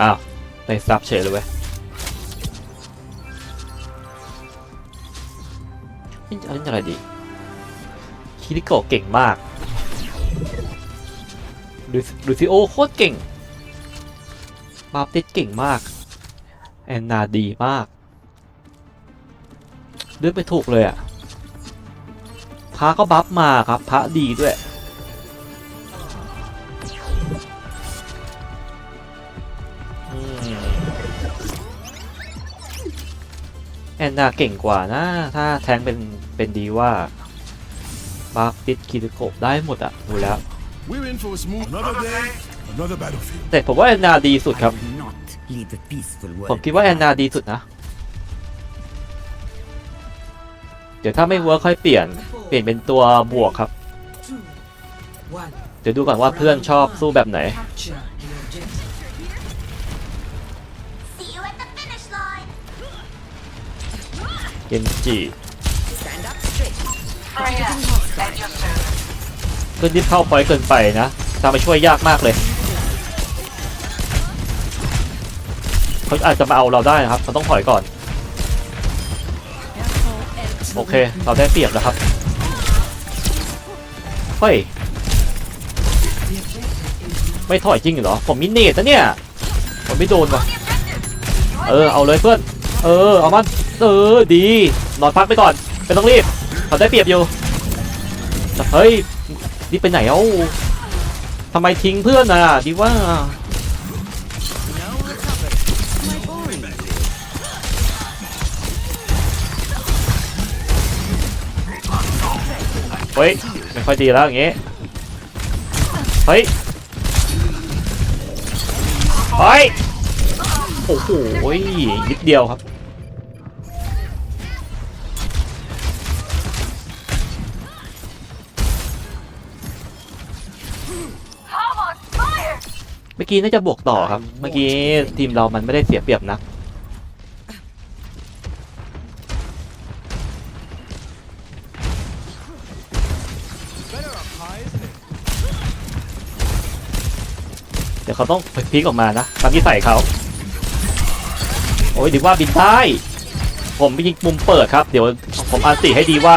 อ้าวได้ซับเฉยเลยเว้ยนี่เอาเล่นอะไรดี คิริโกะเก่งมาก ดูดูซิโอโคตรเก่ง บาปติดเก่งมาก แอนนาดีมาก เลือกไปถูกเลยอะพระก็บัฟมาครับ พระดีด้วย แอนนาเก่งกว่านะ ถ้าแทงเป็นเป็นดีว่าบัฟติดคิริโกะได้หมดอะดูแล้ว We're in for a smooth another day, another battlefield. แต่ผมว่าแอนนาดีสุดครับ I will not leave a peaceful ผม world. คิดว่าแอนนาดีสุดนะ เดี๋ยวถ้าไม่เวิร์คค่อยเปลี่ยน เปลี่ยนเป็นตัวบวกครับ two, one. เดี๋ยวดูก่อนว่าเพื่อนชอบสู้แบบไหน เกนจิ Stand up straight. เพื่อนที่เข้าพอยต์เกินไปนะตามไปช่วยยากมากเลย เขาอาจจะมาเอาเราได้นะครับเราต้องถอยก่อน โอเค เราได้เปรียบแล้วครับ เฮ้ย ไม่ถอยจริงเหรอ ผมมินเนตนะเนี่ย ผมไม่โดนว่ะ เออ เอาเลยเพื่อน เออ เอามัน เออดีนอนพักไปก่อนไม่ต้องรีบเขาได้เปรียบอยู่เฮ้ยนี่ไปไหนเอ้าทำไมทิ้งเพื่อนอะดีว่าเฮ้ยไม่ค่อยดีแล้วอย่างงี้เฮ้ยเฮ้ยโอ้โหนิดเดียวครับ เมื่อกี้น่าจะบวกต่อครับ เมื่อกี้ทีมเรามันไม่ได้เสียเปรียบนะเดี๋ยวเขาต้องพลิกออกมานะตามที่ใส่เขาโอ้ยดีว่าบินได้ผมไปยิงมุมเปิดครับ เดี๋ยวผมอันติให้ดีว่า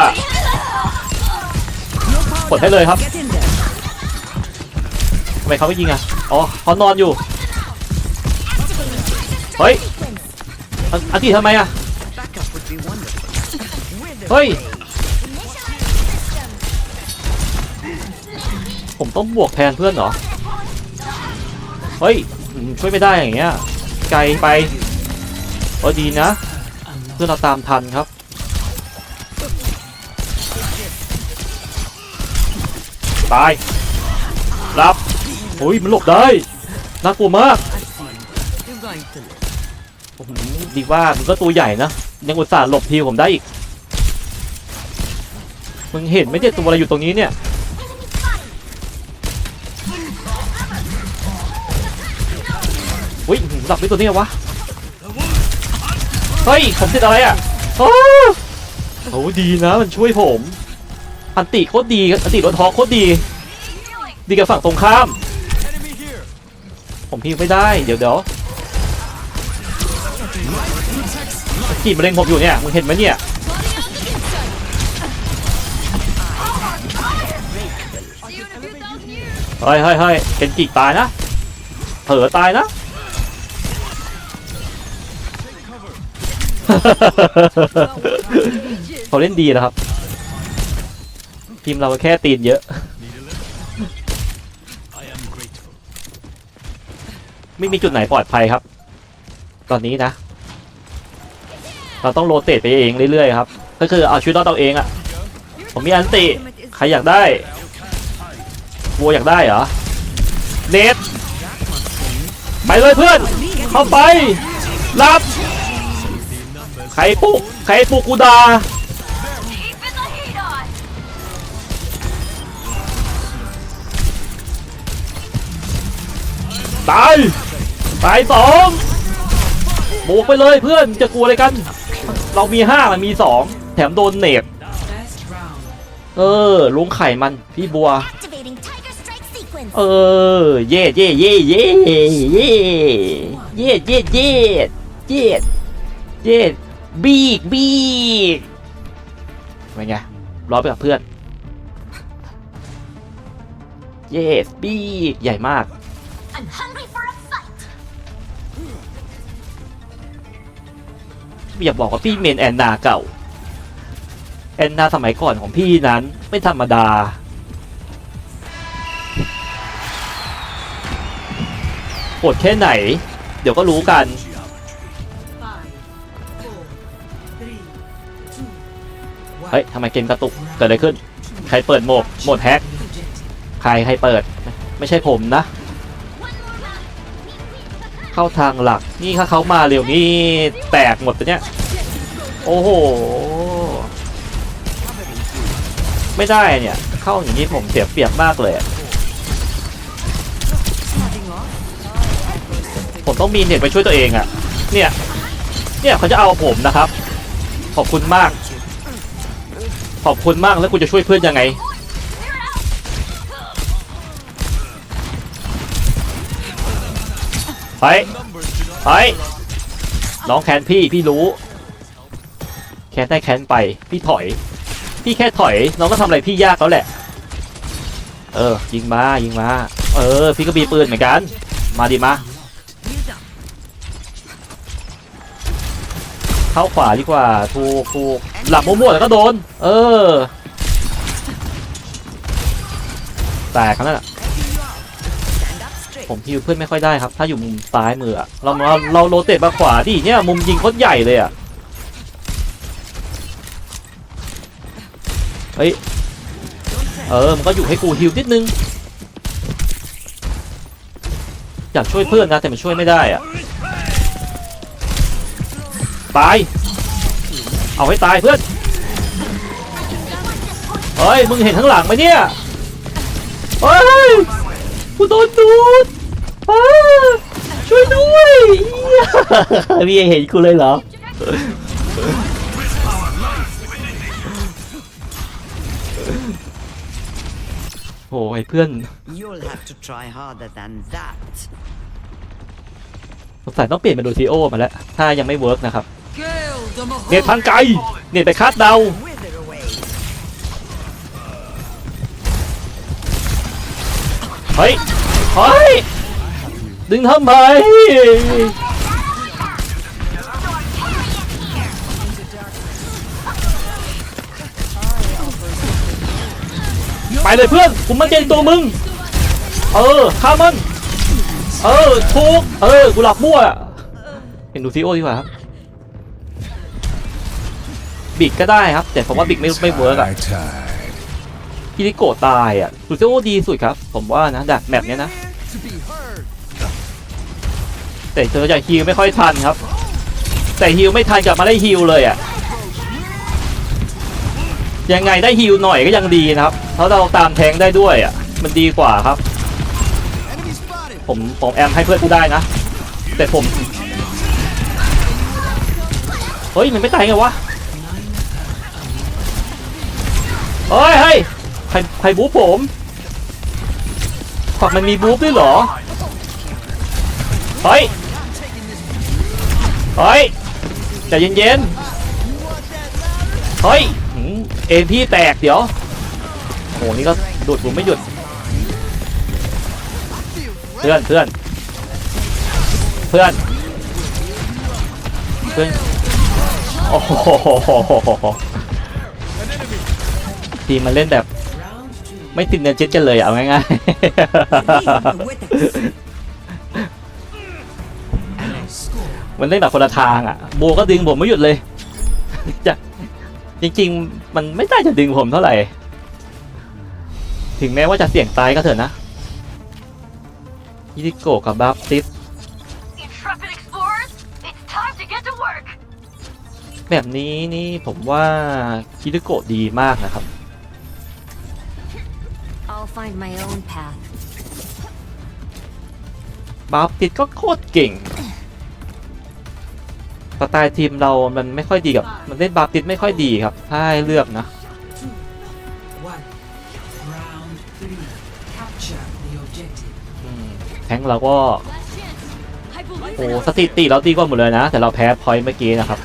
กดให้เลยครับ Get in there. ทำไมเขาไม่ยิงอะ อ๋อเขานอนอยู่ เฮ้ยอันอันที่ทำไมอะเฮ้ย ผมต้องบวกแทนเพื่อนเหรอ เฮ้ย ช่วยไม่ได้อย่างเงี้ย ไกลไปโอ้ดีนะ เพื่อนเราตามทันครับ ตาย โอ้ยมันหลบได้น่ากลัวมากดีว่ามันก็ตัวใหญ่นะยังอุตส่าห์หลบทีผมได้อีกมึงเห็นไหมเนี่ตัวอะไรอยู่ตรงนี้เนี่ยอุ้ยหลับไปตัวนี้วะเฮ้ยผมติดอะไรอะโอ้โหดีนะมันช่วยผม อันติโคตรดีอันติรถทอโคตรดี ดีกับฝั่งตรงข้าม ผมพิงไม่ได้ เดี๋ยวเดี๋ยวจีบมะเร็งผมอยู่เนี่ย มึงเห็นไหมเนี่ย เฮ้ยเฮ้ยเฮ้ยเป็นกีกตายนะ เผลอตายนะ เขาเล่นดีนะครับ ทีมเราแค่ตีนเยอะ ไม่มีจุดไหนปลอดภัยครับ ตอนนี้นะ เราต้องโรเตทไปเองเรื่อยๆครับ ก็คือเอาชีวิตรอดเอาเองอะ่ะผมมีอันติ ใครอยากได้วัวอยากได้เหรอ เนทไปเลยเพื่อน เข้าไป รับ ใครปลุกใครปลุกกูดาตาย ตายสองบวกไปเลยเพื่อนจะกลัวอะไรกัน เรามีห้ามันมีสองแถมโดนเนบ First round. เออลุงไข่มันพี่บัว Activating Tiger Strike sequence. เออ เย่เย่เย่เย่เย่เย่เย็ดเย็ดเย็ดเย็ดเย็ดบีกบีกเป็นไงร้อยไปกับเพื่อน yes บีกใหญ่มาก อย่าบอกว่าพี่เมนแอนนาเก่า แอนนาสมัยก่อนของพี่นั้นไม่ธรรมดา โหดแค่ไหน เดี๋ยวก็รู้กัน เฮ้ยทำไมเกมกระตุก เกิดอะไรขึ้น ใครเปิดโหมดโหมดแฮก ใครใครเปิด ไม่ใช่ผมนะ เข้าทางหลักนี่ถ้าเขามาเร็วนี่แตกหมดตัวเนี้ยโอ้โหไม่ได้เนี่ย เข้าอย่างนี้ผมเสียเปรียบมากเลยผมต้องมีเน็ตไปช่วยตัวเองอะเนี่ยเนี่ยเขาจะเอาผมนะครับ ขอบคุณมาก ขอบคุณมากแล้วกูจะช่วยเพื่อนยังไง ไปไปน้องแคนพี่พี่รู้ แคนได้แคนไป พี่ถอย พี่แค่ถอย น้องก็ทำอะไรพี่ยากแล้วแหละ เออ ยิงมายิงมา เออ พี่ก็มีปืนเหมือนกัน มาดิมาเข้าขวาดีกว่าถูกถูกหลับมั่วๆแล้วก็โดน เออแตกกันนั่นะ ผมฮิวเพื่อนไม่ค่อยได้ครับ ถ้าอยู่มุมซ้ายมืออะเราเราเราโรเตทมาขวาดิเนี่ยมุมยิงโคตรใหญ่เลยอะเฮ้ยเออมันก็อยู่ให้กูฮิวนิดนึงอยากช่วยเพื่อนนะแต่มันช่วยไม่ได้อะตาย เอาให้ตายเพื่อน เฮ้ย มึงเห็นข้างหลังไหมเนี่ย เฮ้ยกูโดนดูด ช่วยด้วยเหี้ยพี่เห็นกูเลยเหรอ โอ้ยเพื่อน You'll have to try harder than that. สงสัยต้องเปลี่ยนเป็นดูซีโอมาแล้ว ถ้ายังไม่เวิร์กนะครับ Kill the เน็ตพังไกล เน็ตไปคาดเดา Wither away. เฮ้ย เฮ้ย ดึงทำไมไปเลยเพื่อนกูมั่นใจนตัวมึง เออฆ่ามัน เออถูกเออ กูหลับมั่วเป็นดูซีโอดีกว่าครับ บิกก็ได้ครับ แต่ผมว่าบิกไม่ไม่เวิร์กอะคิริโกตายอะดูซิโอดีสุดครับ ผมว่านะดักแมปเนี้ยนะ แต่เธอจะฮิวไม่ค่อยทันครับ แต่ฮิวไม่ทันกลับมาได้ฮิวเลยอะยังไงได้ฮิวหน่อยก็ยังดีนะครับเพราะเราตามแทงได้ด้วยอะมันดีกว่าครับ ผมผมแอมให้เพื่อนกูได้นะ แต่ผมเฮ้ยมันไม่ตายไงวะเฮ้ยเฮ้ยใครใครบู๊ผมฝักมันมีบู๊ด้วยเหรอเฮ้ย เฮ้ยใจเย็นๆเฮ้ยเอ็นพี่แตกเดี๋ยวโหนี่ก็ดูดผมไม่หยุดเพื่อนเพื่อนเพื่อนเพื่อนโอ้โหทีมันเล่นแบบ ไม่ติดเนจิตกันเลยเอาง่ายๆ มันเล่นแบบคนละทางอะโบก็ดึงผมไม่หยุดเลยจะจริง ๆ มันไม่ได้จะดึงผมเท่าไหร่ ถึงแม้ว่าจะเสี่ยงตายก็เถอะนะยิริโกะกับบาปติส Intrepid explorers, it's time to get to work. แบบนี้นี่ผมว่าคิริโกะดีมากนะครับ I'll find my own path. บาปติสก็โคตรเก่ง สไตล์ทีมเรามันไม่ค่อยดีกับ มันเล่นบาปติสไม่ค่อยดีครับ ถ้าให้เลือกนะแทงเราก็โอ้สถิติเราดีกว่าหมดเลยนะ แต่เราแพ้พอยต์เมื่อกี้นะครับ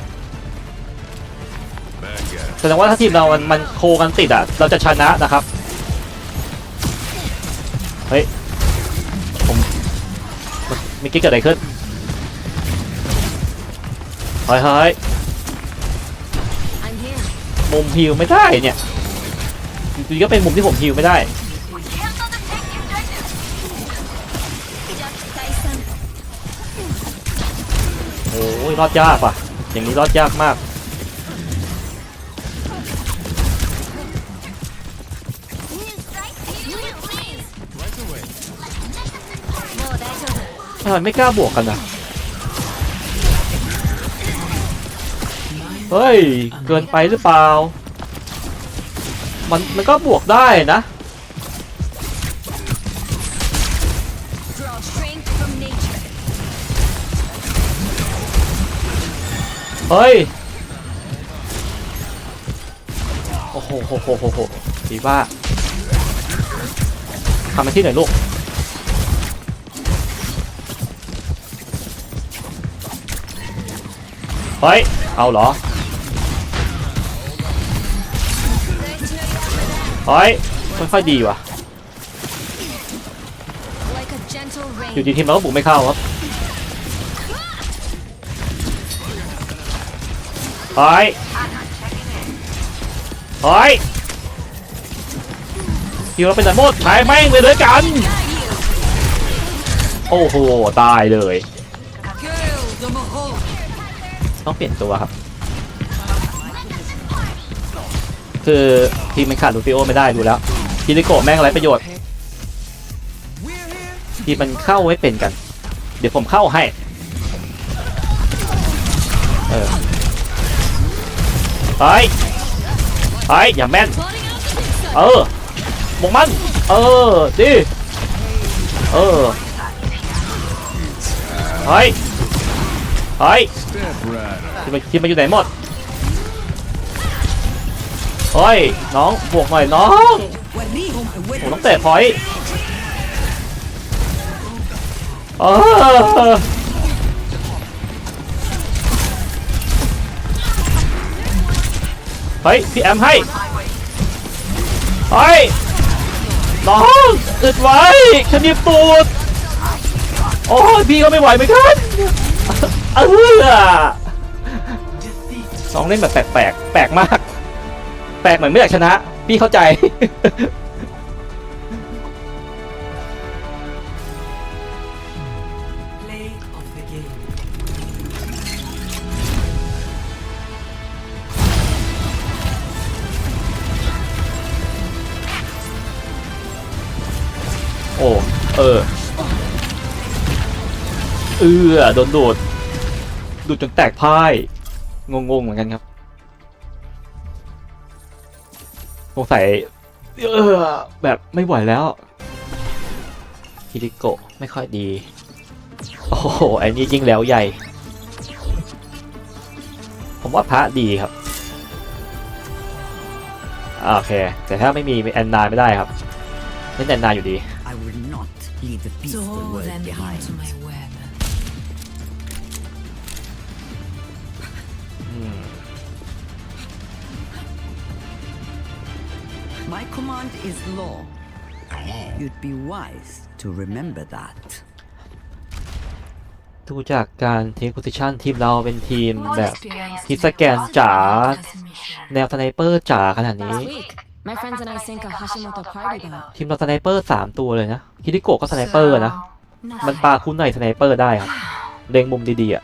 แสดงว่าถ้าทีมเรามันมันโคกันติดอะ เราจะชนะนะครับ เฮ้ย ผมเมื่อกี้เกิดอะไรขึ้น เฮ้ยเฮ้ยมุมฮิวไม่ได้เนี่ยจริงๆก็เป็นมุมที่ผมฮิวไม่ได้โอ้ยรอดยากว่ะ อย่างนี้รอดยากมากทำไมไม่กล้าบวกกันนะ เฮ้ย เกินไปหรือเปล่า มันมันก็บวกได้นะ เฮ้ย โอ้โหโหโหโหโหดีว่าทำมาที่ไหนอยลูกเฮ้ย เอาเหรอ เฮ้ยค่อยๆดีว่ะ Like a gentle อยู่ rain. ดีทีมเราก็บุกไม่เข้าครับเฮ้ยเฮ้ยทีมเราเป็นแต่โมดถ่ายแม่งไปเลยกัน โอ้โห ตายเลย Kill the Mahal. ต้องเปลี่ยนตัวครับ คือทีมมันขาดลูฟิโอไม่ได้ดูแล้วคิริโกะแม่งไรประโยชน์ ทีมมันเข้าไว้เป็นกัน เดี๋ยวผมเข้าให้ เออเฮ้ยเฮ้ยอย่าแม่น เออมงมัน เออดิเออเฮ้ยเฮ้ยทีมมันทีมมันอยู่ไหนหมด เฮ้ยน้องบวกหน่อยน้องผมต้องเตะพอยเฮ้ยพี่แอมให้เฮ้ยน้องอึดไว้ฉันยิดตูดโอ้ยพี่ก็ไม่ไหวไหมครับเออน้องเล่นแบบแปลกแปลกแปลกมาก ลกเหมือนไม่อยากชนะ พี่เข้าใจ Play of the game. โอ้เออเออโดนดูดดูดจนแตกพ่ายงงๆเหมือนกันครับ สงสัยเออแบบไม่ไหวแล้วฮิริโกะไม่ค่อยดี โอ้โหไอ้นี่ยิ่งแล้วใหญ่ ผมว่าพระดีครับอ่าโอเค แต่ถ้าไม่มีแอนนาไม่ได้ครับเล่นแอนนาอยู่ดี I will not leave the peaceful Draw world them behind. into my web. อืม My command is law. You'd be wise to remember that. ดูจากการเทคโพซิชันทีมเราเป็นทีมแบบทีมสแกนจ๋าแนวสไนเปอร์จ๋าขนาดนี้ Last week, my friends and I sank a Hashimoto party boat. ทีมเราสไนเปอร์สามตัวเลยนะฮิริโกะก็สไนเปอร์นะ มันปาคุ้นในสไนเปอร์ได้ครับเล็งมุมดีๆอะ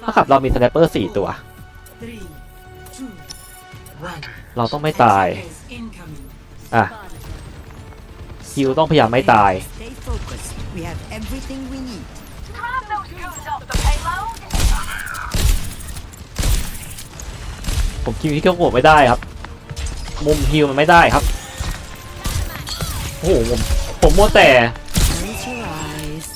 เท่ากับเรามีสไนเปอร์สี่ตัว Three, two, one. เราต้องไม่ตาย Is incoming. อะฮิวต้องพยายามไม่ตาย Stay focused. We have everything we need. Grab those goons off the payload. ผมคิวฮิริโกไม่ได้ครับ มุมฮิวมันไม่ได้ครับ โอ้โหผมผมมัวแต่ Close your eyes.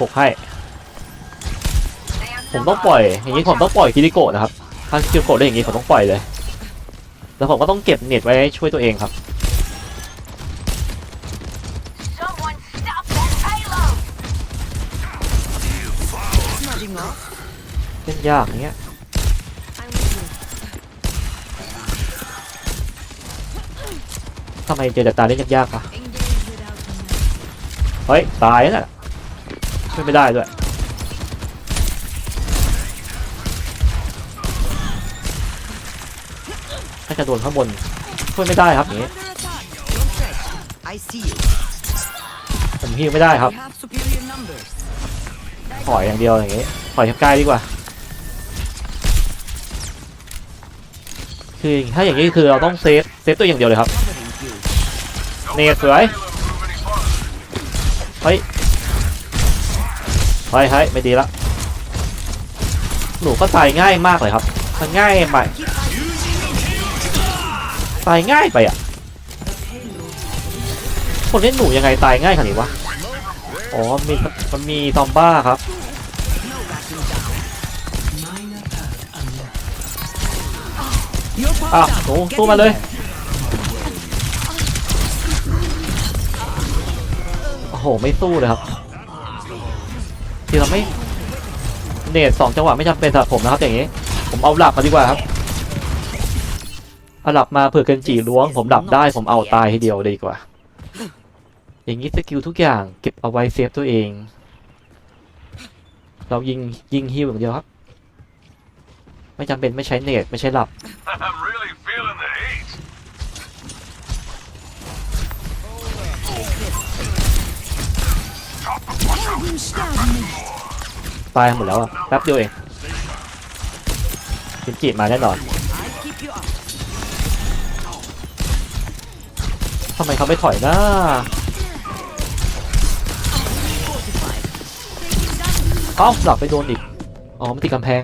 บกให้ ผมต้องปล่อย อย่างนี้ผมต้องปล่อยคิริโกะนะครับ ถ้าสกิวโกดได้อย่างนี้ผมต้องปล่อยเลย แล้วผมก็ต้องเก็บเน็ตไว้ช่วยตัวเองครับ เล่นยากเงี้ยทำไมเจอแต่ตาเล่นยากๆปะเฮ้ย ตายแล้วช่วยไม่ได้ด้วย จะโดนข้างบนช่วยไม่ได้ครับอย่างงี้ Under attack. Don't fret. I see you. ผมฮิวไม่ได้ครับ We have superior numbers. ถอยอย่างเดียวอย่างงี้ถอยใกล้ดีกว่า คือถ้าอย่างนี้คือเราต้องเซฟเซฟตัวอย่างเดียวเลยครับ Covering you. เนตสวยเฮ้ยเฮ้ยเฮ้ยไม่ดีละหนูก็ตายง่ายมากเลยครับมันง่ายไป ตายง่ายไปอะ คนเล่นหนูยังไงตายง่ายขนาดนี้วะ อ๋อมีมันมีซอมบ้าครับ No backing down. Minor perk unlocked. You're อ้าว powered หนู up. Get สู้ in มาเลย there. โอ้โห ไม่สู้เลยครับ ที่เราไม่ เนตสองจังหวะไม่จำเป็นสำหรับผมนะครับอย่างนี้ ผมเอาหลับมาดีกว่าครับ เอาหลับมาเผื่อเกินจีล้วง ผมหลับได้ผมเอาตายทีเดียวเลยดีกว่า อย่างนี้สกิลทุกอย่างเก็บเอาไว้เซฟตัวเอง เรายิงยิงฮิวอย่างเดียวครับ ไม่จำเป็นไม่ใช้เนตไม่ใช้หลับ I'm really feeling the heat. ตายหมดแล้วอะแป๊บเดียวเองกินจีมาแน่นอน ทำไมเขาไม่ถอยนะเอ้าหลับไปโดนอีก อ๋อมันติดกำแพง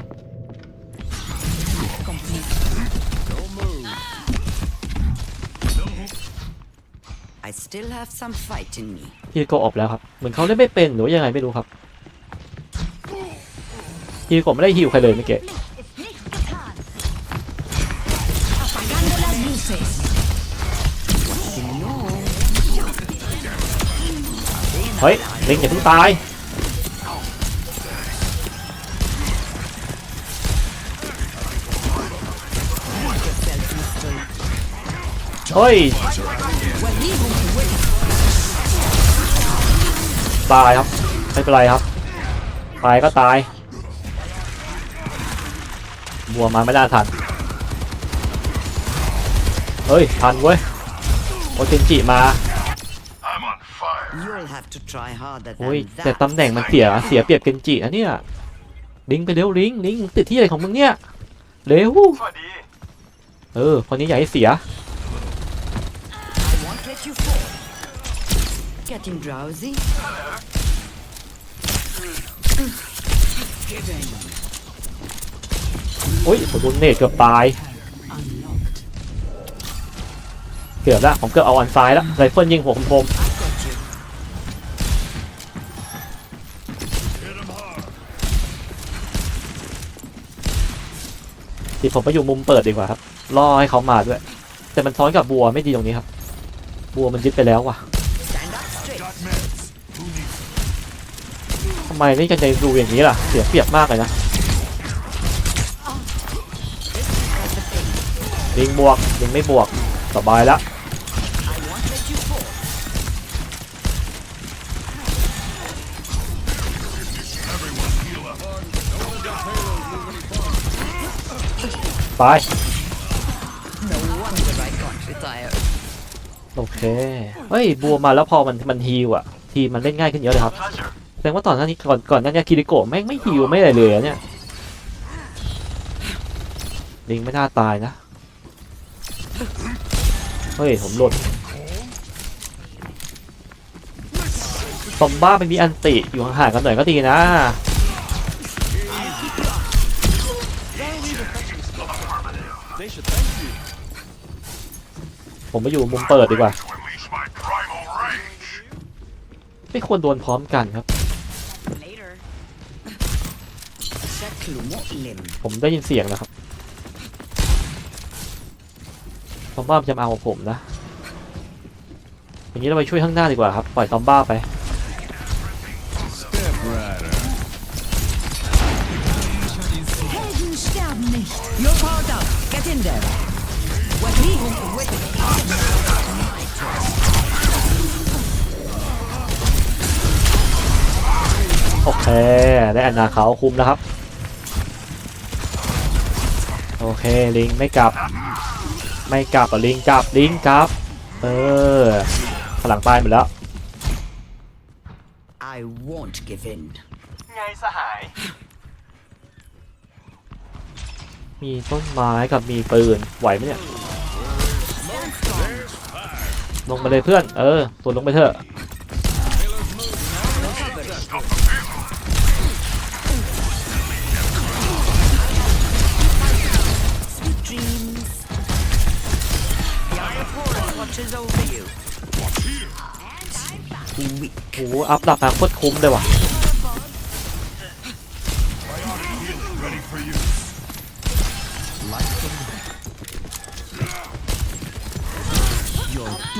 I still have some fight in me. ฮีโกออกแล้วครับ เหมือนเขาเล่นไม่เป็นหรือว่ายังไงไม่รู้ครับฮีโกไม่ได้ฮิวใครเลยเมื่อกี้ เฮ้ยลิงอย่าเพิ่งตายเฮ้ยตายครับ ไม่เป็นไรครับ ตายก็ตายบัวมาไม่น่าทัน เฮ้ย ทันเว้ยโอเทนจิมา โอ้ย than แต่ that. ตำแหน่งมันเสียเสียเปรียบเกนจินะเนี่ยลิงไปเร็วลิงลิงติดที่อะไรของมึงเนี่ยเร็วเออคนนี้อย่าให้เสีย I won't let you fall. Getting drowsy? Giving. โอ้ยผมโดนเนตเกือบตาย Unlocked. เกือบละผมเกือบเอาอันซ้ายละไรเฟิลยิงหัวคม Got ดี๋ยวผมไปอยู่มุมเปิดดีกว่าครับล่อให้เขามาด้วย แต่มันซ้อนกับบัวไม่ดีตรงนี้ครับ บัวมันยึดไปแล้วว่ะทำไมเล่นกันในรูอย่างนี้ล่ะ เสียเปรียบมากเลยนะลิงบวกลิงไม่บวกสบายแล้ว ตาย No wonder I got retired. โอเค เฮ้ยบัวมาแล้วพอมันมันฮีวอะทีมมันเล่นง่ายขึ้นเยอะเลยครับแสดงว่าตอนหน้านี้ก่อนก่อนหน้านี้คิริโกะแม่งไม่ฮีวไม่อะไรเลยอะเนี่ยลิงไม่น่าตายนะ เฮ้ยผมหล่นซอมบ้ามันมีอันติอยู่ห่างๆกันหน่อยก็ดีนะ ผมไปอยู่มุมเปิดดีกว่า To unleash my primal rage. ไม่ควรโดนพร้อมกันครับ Later. Shaklumo lim. ผมได้ยินเสียงนะครับซอมบ้ามันจะมาเอาผมนะ อย่างนี้เราไปช่วยข้างหน้าดีกว่าครับ ปล่อยซอมบ้าไป เคได้อันนาเขาคุมแล้วครับ โอเคลิงไม่กลับ ไม่กลับอะลิงกลับลิงกลับ เออพลังตายหมดแล้ว I won't give in. ไงสหาย มีต้นไม้กับมีปืนไหวไหมเนี่ย ลงไปเลยเพื่อน เออตัวลงไปเถอะ อ้โหอัพดับมาโคตรคุ้มเลยว่ะ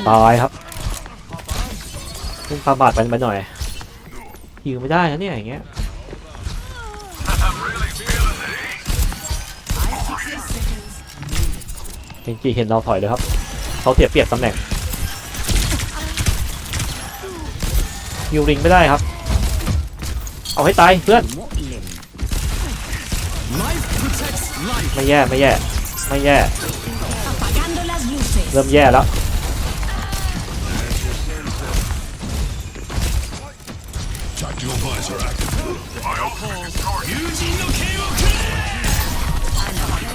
ตายครับพุ่งปาบาดไปไปหน่อยยิงไม่ได้นะเนี่ยอย่างเงี้ยเห็นจีเห็นเราถอยเลยครับ เขาเสียเปรียบตำแหน่ง ฮิวริงไม่ได้ครับ เอาให้ตายเพื่อน ไม่แย่ไม่แย่ไม่แย่ เริ่มแย่แล้ว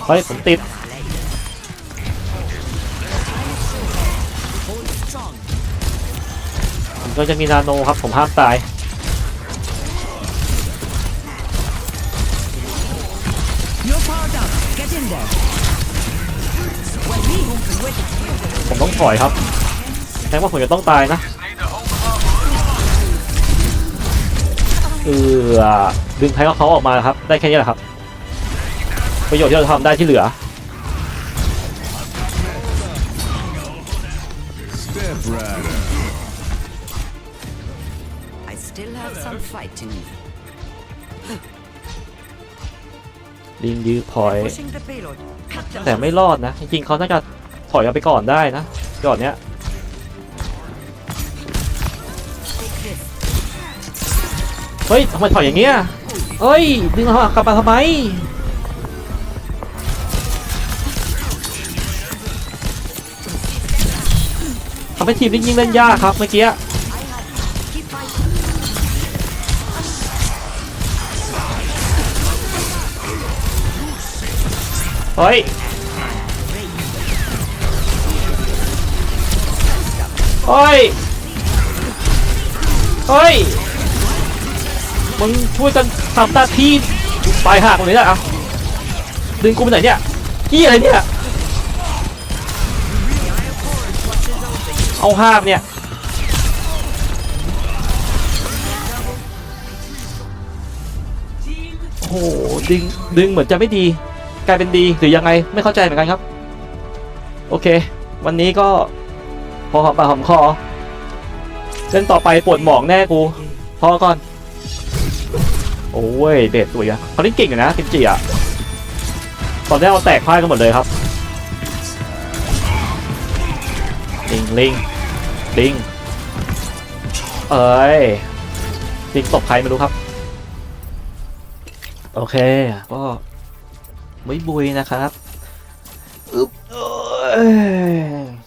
เฮ้ยผมติด ผมก็จะมีนาโนครับผมห้ามตาย You're powered up. Get in there. When we with ผมต้องถอยครับแสดงว่าผมจะต้องตายนะเออดึงใครก็เขาออกมาครับ ได้แค่นี้แหละครับ ประโยชน์ที่เราทำได้ที่เหลือ fighting. ลิงยื้อพอย Pushing the payload. Cut them แต่ไม่รอดนะ จริงๆเขาน่าจะถอยออกไปก่อนได้นะก่อนเนี้ย Take this. เฮ้ยทำไมถอยอย่างเงี้ยเฮ้ย ดึงเรากลับมาทำไม ทำให้ทีมนี้ยิ่งเล่นยากครับเมื่อกี้ เฮ้ย เฮ้ย เฮ้ย มึงช่วยกันทำหน้าที่ปลายหักตรงนี้แหละอะดึงกูไปไหนเนี่ยกี้อะไรเนี่ย เอาห้ามเนี่ย โอ้โห ดึง ดึงเหมือนจะไม่ดี กลายเป็นดีหรือยังไงไม่เข้าใจเหมือนกันครับ โอเค วันนี้ก็พอหอมปากหอมคอเล่นต่อไปปวดหมองแน่กูพอก่อน โอ้ยเบสสวยอะเขาเล่นเก่งอยู่นะกิมจิอะตอนแรกเราแตกพ่ายกันหมดเลยครับ ลิงลิงลิงเอ้ยลิงตบใครไม่รู้ครับ โอเค ก็ บุยบุยนะครับอึ๊บเอ้ย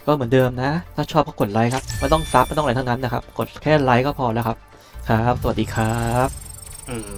ก็เหมือนเดิมนะ ถ้าชอบก็กดไลค์ครับ ไม่ต้องซับไม่ต้องอะไรทั้งนั้นนะครับ กดแค่ไลค์ก็พอแล้วครับ ครับ สวัสดีครับ อืม